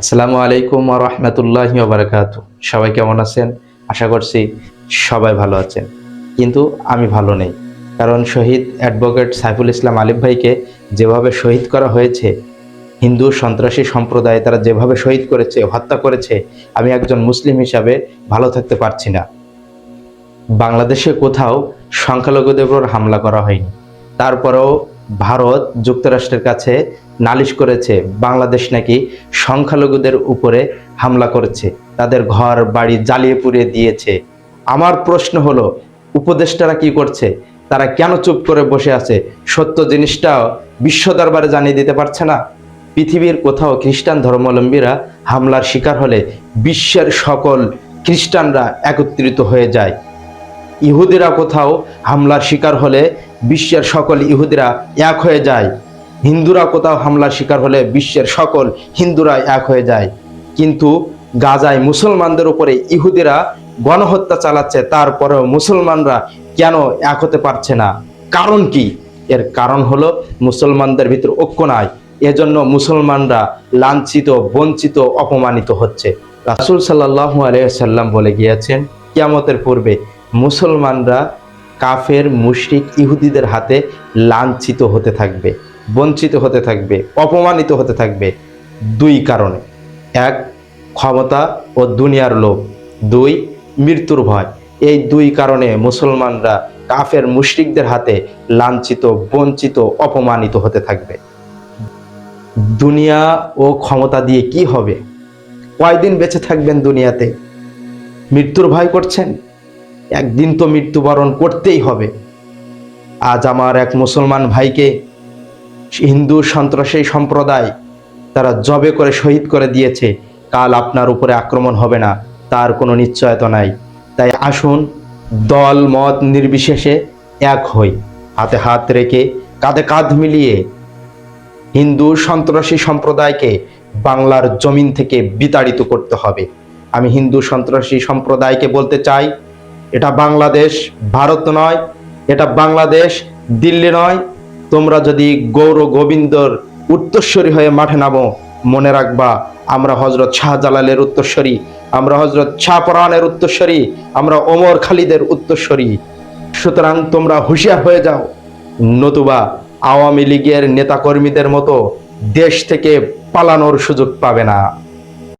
আসসালামু আলাইকুম রহমতুল্লাহ বারাকাত সবাই কেমন আছেন? আশা করছি সবাই ভালো আছেন। কিন্তু আমি ভালো নেই। কারণ শহীদ অ্যাডভোকেট সাইফুল ইসলাম আলিফ ভাইকে যেভাবে শহীদ করা হয়েছে, হিন্দু সন্ত্রাসী সম্প্রদায় তারা যেভাবে শহীদ করেছে, হত্যা করেছে, আমি একজন মুসলিম হিসাবে ভালো থাকতে পারছি না। বাংলাদেশে কোথাও সংখ্যালঘুদের উপর হামলা করা হয়নি। তারপরেও ভারত যুক্তরাষ্ট্রের কাছে নালিশ করেছে, বাংলাদেশ নাকি সংখ্যালঘুদের উপরে হামলা করেছে, তাদের ঘর, বাড়ি জ্বালিয়ে পুড়িয়ে দিয়েছে। আমার প্রশ্ন হলো, উপদেষ্টারা কি করছে? তারা কেন চুপ করে বসে আছে? সত্য জিনিসটাও বিশ্ব দরবারে জানিয়ে দিতে পারছে না। পৃথিবীর কোথাও খ্রিস্টান ধর্মাবলম্বীরা হামলার শিকার হলে বিশ্বের সকল খ্রিস্টানরা একত্রিত হয়ে যায়। ইহুদিরা কোথাও হামলার শিকার হলে বিশ্বের সকল ইহুদিরা এক হয়ে যায়। হিন্দুরা কোথাও হামলার শিকার হলে বিশ্বের সকল হিন্দুরা এক হয়ে যায়। কিন্তু গাজায় মুসলমানদের উপরে ইহুদিরা গণহত্যা চালাচ্ছে, তারপরেও মুসলমানরা কেন এক হতে পারছে না? কারণ কি? এর কারণ হলো মুসলমানদের ভিতর ঐক্য নাই। এজন্য মুসলমানরা লাঞ্ছিত, বঞ্চিত, অপমানিত হচ্ছে। রাসুল সাল্লাহু আলাইসাল্লাম বলে গিয়েছেন, কিয়ামতের পূর্বে মুসলমানরা কাফের, মুশরিক, ইহুদিদের হাতে লাঞ্ছিত হতে থাকবে, বঞ্চিত হতে থাকবে, অপমানিত হতে থাকবে। দুই কারণে। এক, ক্ষমতা ও দুনিয়ার লোভ। দুই, মৃত্যুর ভয়। এই দুই কারণে মুসলমানরা কাফের, মুশরিকদের হাতে লাঞ্ছিত, বঞ্চিত, অপমানিত হতে থাকবে। দুনিয়া ও ক্ষমতা দিয়ে কি হবে? কয়দিন বেঁচে থাকবেন দুনিয়াতে? মৃত্যুর ভয় করছেন? একদিন তো মৃত্যুবরণ করতেই হবে। আজ আমার এক মুসলমান ভাইকে হিন্দু সন্ত্রাসী সম্প্রদায় তারা জবে করে শহীদ করে দিয়েছে। কাল আপনার উপরে আক্রমণ হবে না, তার কোনো নিশ্চয়তা নাই। তাই আসুন, দল, মত নির্বিশেষে এক হই। হাতে হাত রেখে কাঁধে কাঁধ মিলিয়ে হিন্দু সন্ত্রাসী সম্প্রদায়কে বাংলার জমিন থেকে বিতাড়িত করতে হবে। আমি হিন্দু সন্ত্রাসী সম্প্রদায়কে বলতে চাই এটা বাংলাদেশ, ভারত নয়, এটা বাংলাদেশ, দিল্লি নয়। তোমরা যদি গৌর গোবিন্দর উত্তরস্বরী হয়ে মাঠে নামো, মনে রাখবা, আমরা হজরত শাহজালালের উত্তরস্বরী, আমরা হজরত শাহপরানের উত্তরস্বরী, আমরা ওমর খালিদের উত্তরস্বরী। সুতরাং তোমরা হুঁশিয়ার হয়ে যাও, নতুবা আওয়ামী লীগের নেতাকর্মীদের মতো দেশ থেকে পালানোর সুযোগ পাবে না।